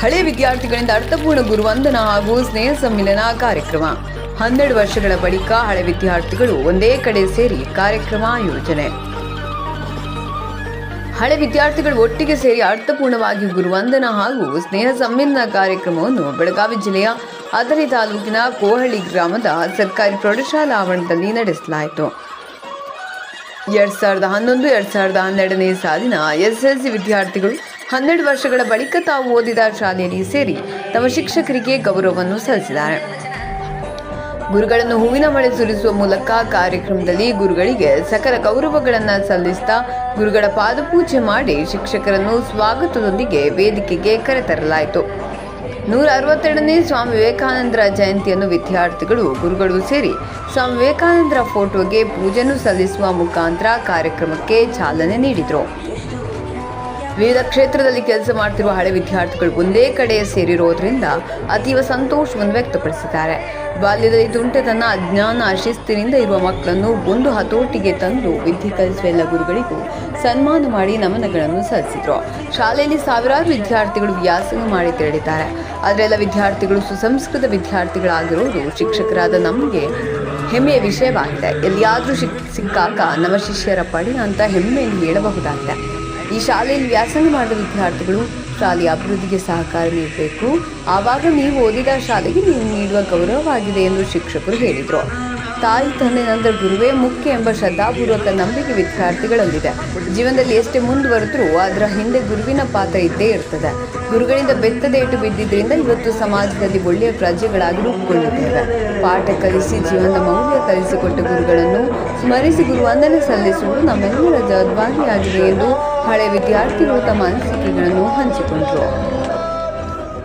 ಹಳೆ ವಿದ್ಯಾರ್ಥಿಗಳಿಂದ ಅರ್ಥಪೂರ್ಣ ಗುರುವಂದನ ಹಾಗೂ ಸ್ನೇಹ ಸಮ್ಮಿಲನ ಕಾರ್ಯಕ್ರಮ. ಹನ್ನೆರಡು ವರ್ಷಗಳ ಬಳಿಕ ಹಳೆ ವಿದ್ಯಾರ್ಥಿಗಳು ಒಂದೇ ಕಡೆ ಸೇರಿ ಕಾರ್ಯಕ್ರಮ ಆಯೋಜನೆ ಹಳೆ ವಿದ್ಯಾರ್ಥಿಗಳು ಒಟ್ಟಿಗೆ ಸೇರಿ ಅರ್ಥಪೂರ್ಣವಾಗಿ ಗುರುವಂದನ ಹಾಗೂ ಸ್ನೇಹ ಸಮ್ಮಿಲನ ಕಾರ್ಯಕ್ರಮವನ್ನು ಬೆಳಗಾವಿ ಜಿಲ್ಲೆಯ ಅದರಿ ತಾಲೂಕಿನ ಕೋಹಳ್ಳಿ ಗ್ರಾಮದ ಸರ್ಕಾರಿ ಪ್ರೌಢಶಾಲಾ ಆವರಣದಲ್ಲಿ ನಡೆಸಲಾಯಿತು. ಎರಡ್ ಸಾವಿರದ ಹನ್ನೊಂದು, ಎರಡ್ ಸಾವಿರದ ಹನ್ನೆರಡನೇ ಸಾಲಿನ ಎಸ್ಎಲ್ಸಿ ವಿದ್ಯಾರ್ಥಿಗಳು ಹನ್ನೆರಡು ವರ್ಷಗಳ ಬಳಿಕ ತಾವು ಓದಿದ ಶಾಲೆಯಲ್ಲಿ ಸೇರಿ ತಮ್ಮ ಶಿಕ್ಷಕರಿಗೆ ಗೌರವವನ್ನು ಸಲ್ಲಿಸಿದ್ದಾರೆ. ಗುರುಗಳನ್ನು ಹೂವಿನ ಮಳೆ ಸುರಿಸುವ ಮೂಲಕ ಕಾರ್ಯಕ್ರಮದಲ್ಲಿ ಗುರುಗಳಿಗೆ ಸಕಲ ಗೌರವಗಳನ್ನು ಸಲ್ಲಿಸುತ್ತಾ ಗುರುಗಳ ಪಾದಪೂಜೆ ಮಾಡಿ ಶಿಕ್ಷಕರನ್ನು ಸ್ವಾಗತದೊಂದಿಗೆ ವೇದಿಕೆಗೆ ಕರೆತರಲಾಯಿತು. ನೂರ ಅರವತ್ತೆರಡನೇ ಸ್ವಾಮಿ ವಿವೇಕಾನಂದರ ಜಯಂತಿಯನ್ನು ವಿದ್ಯಾರ್ಥಿಗಳು, ಗುರುಗಳು ಸೇರಿ ಸ್ವಾಮಿ ವಿವೇಕಾನಂದರ ಫೋಟೋಗೆ ಪೂಜೆಯನ್ನು ಸಲ್ಲಿಸುವ ಮುಖಾಂತರ ಕಾರ್ಯಕ್ರಮಕ್ಕೆ ಚಾಲನೆ ನೀಡಿದರು. ವಿವಿಧ ಕ್ಷೇತ್ರದಲ್ಲಿ ಕೆಲಸ ಮಾಡ್ತಿರುವ ಹಳೆ ವಿದ್ಯಾರ್ಥಿಗಳು ಒಂದೇ ಕಡೆ ಸೇರಿರೋದ್ರಿಂದ ಅತೀವ ಸಂತೋಷವನ್ನು ವ್ಯಕ್ತಪಡಿಸಿದ್ದಾರೆ. ಬಾಲ್ಯದಲ್ಲಿ ತನ್ನ ಅಜ್ಞಾನ ಅಶಿಸ್ತಿನಿಂದ ಇರುವ ಮಕ್ಕಳನ್ನು ಒಂದು ಹತೋಟಿಗೆ ತಂದು ವಿದ್ಯೆ ಕಲಿಸುವ ಎಲ್ಲ ಗುರುಗಳಿಗೂ ಸನ್ಮಾನ ಮಾಡಿ ನಮನಗಳನ್ನು ಸಲ್ಲಿಸಿದ್ರು. ಶಾಲೆಯಲ್ಲಿ ಸಾವಿರಾರು ವಿದ್ಯಾರ್ಥಿಗಳು ವ್ಯಾಸಂಗ ಮಾಡಿ ತೆರಳಿದ್ದಾರೆ. ಆದರೆ ವಿದ್ಯಾರ್ಥಿಗಳು ಸುಸಂಸ್ಕೃತ ವಿದ್ಯಾರ್ಥಿಗಳಾಗಿರೋದು ಶಿಕ್ಷಕರಾದ ನಮಗೆ ಹೆಮ್ಮೆಯ ವಿಷಯವಾಗಿದೆ. ಎಲ್ಲಿಯಾದರೂ ಸಿಕ್ ಸಿಕ್ಕಾಗ ನಮ್ಮ ಶಿಷ್ಯರ ಪಡಿ ಅಂತ ಹೆಮ್ಮೆಯನ್ನು ಹೇಳಬಹುದಾಗಿದೆ. ಈ ಶಾಲೆಯಲ್ಲಿ ವ್ಯಾಸಂಗ ಮಾಡಿದ ವಿದ್ಯಾರ್ಥಿಗಳು ಶಾಲೆಯ ಅಭಿವೃದ್ಧಿಗೆ ಸಹಕಾರ ನೀಡಬೇಕು. ಆವಾಗ ನೀವು ಓದಿದ ಶಾಲೆಗೆ ನೀವು ನೀಡುವ ಗೌರವವಾಗಿದೆ ಎಂದು ಶಿಕ್ಷಕರು ಹೇಳಿದರು. ತಾಯಿ, ತಂದೆ, ನಂತರ ಗುರುವೇ ಮುಖ್ಯ ಎಂಬ ಶ್ರದ್ಧಾಪೂರ್ವಕ ನಂಬಿಕೆ ವಿದ್ಯಾರ್ಥಿಗಳಲ್ಲಿದೆ. ಜೀವನದಲ್ಲಿ ಎಷ್ಟೇ ಮುಂದುವರೆದರೂ ಅದರ ಹಿಂದೆ ಗುರುವಿನ ಪಾತ್ರ ಇದ್ದೇ ಇರ್ತದೆ. ಗುರುಗಳಿಂದ ಬೆತ್ತದೇಟು ಬಿದ್ದಿದ್ದರಿಂದ ಇವತ್ತು ಸಮಾಜದಲ್ಲಿ ಒಳ್ಳೆಯ ಪ್ರಜೆಗಳಾಗಿ ರೂಪುಗೊಳ್ಳುತ್ತೇವೆ ಪಾಠ ಕಲಿಸಿ, ಜೀವನದ ಮೌಲ್ಯ ಕಲಿಸಿಕೊಟ್ಟ ಗುರುಗಳನ್ನು ಸ್ಮರಿಸಿ, ಗುರುವಂದನೆ ಸಲ್ಲಿಸುವುದು ನಮ್ಮೆಲ್ಲರ ಜವಾಬ್ದಾರಿಯಾಗಿದೆ ಎಂದು ಹಳೆ ವಿದ್ಯಾರ್ಥಿಗಳು ತಮ್ಮ ಅನಿಸಿಕೆಗಳನ್ನು ಹಂಚಿಕೊಂಡರು.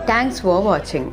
Thanks for watching